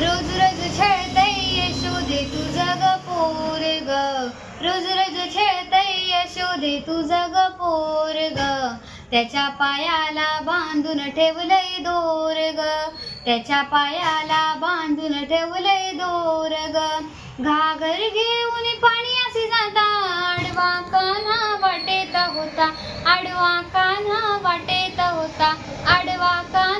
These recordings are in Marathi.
रोज रोज छळतय यशोदे तुझा ग पोर ग. रोज रोज छळतय यशोदे तुझा ग पोर ग. त्याच्या पायाला बांधून ठेवलंय दोर ग. त्याच्या पायाला बांधून ठेवलंय दोर ग. घागर घेऊन पाणी असे जाता आडवा कान्हा वाटेत होता आडवा कान्हा वाटेत होता आडवा कान्हा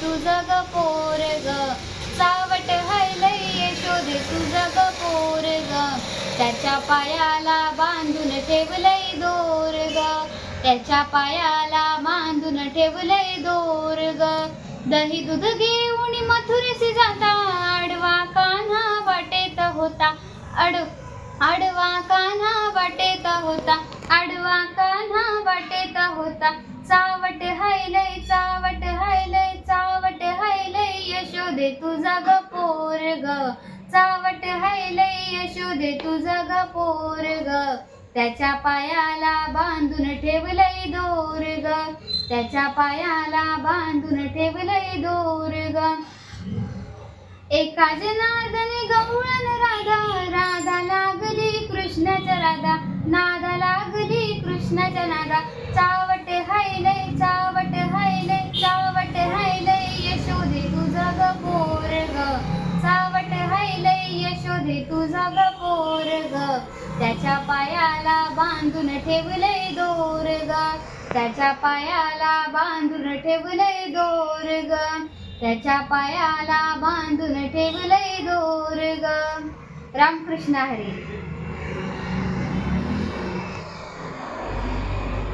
तुझं ग पोर ग सावट हायलय यशोदे तुझं ग पोर ग त्याच्या पायाला बांधून ठेवलंय दोर ग त्याच्या पायाला बांधून ठेवलंय दोर ग दही दूध घेऊन मथुरेसी जाता आडवा कान्हा वाटेत होता अड आडवा कान्हा वाटेत होता आडवा कान्हा वाटेत होता चावट हैलयचा चावट ग लय यशोदे तुझा ग पोर ग त्याच्या पायाला बांधून ठेवलंय दोर ग त्याच्या पायाला बांधून ठेवलंय दोर ग एका जनार्दने गवळण राधा राधा लागली कृष्णाच्या राधा नादा लागली कृष्णाच्या नादा. चावट हायलय चावट हायलय चावट हायलय यशोदे तुझा ग पोर ग चावट मध्ये तुझा ग पोर ग. त्याच्या पायाला बांधून ठेवलंय दोर ग. त्याच्या पायाला बांधून ठेवलंय दोर ग. त्याच्या पायाला बांधून ठेवलंय दोर ग. रामकृष्ण हरी.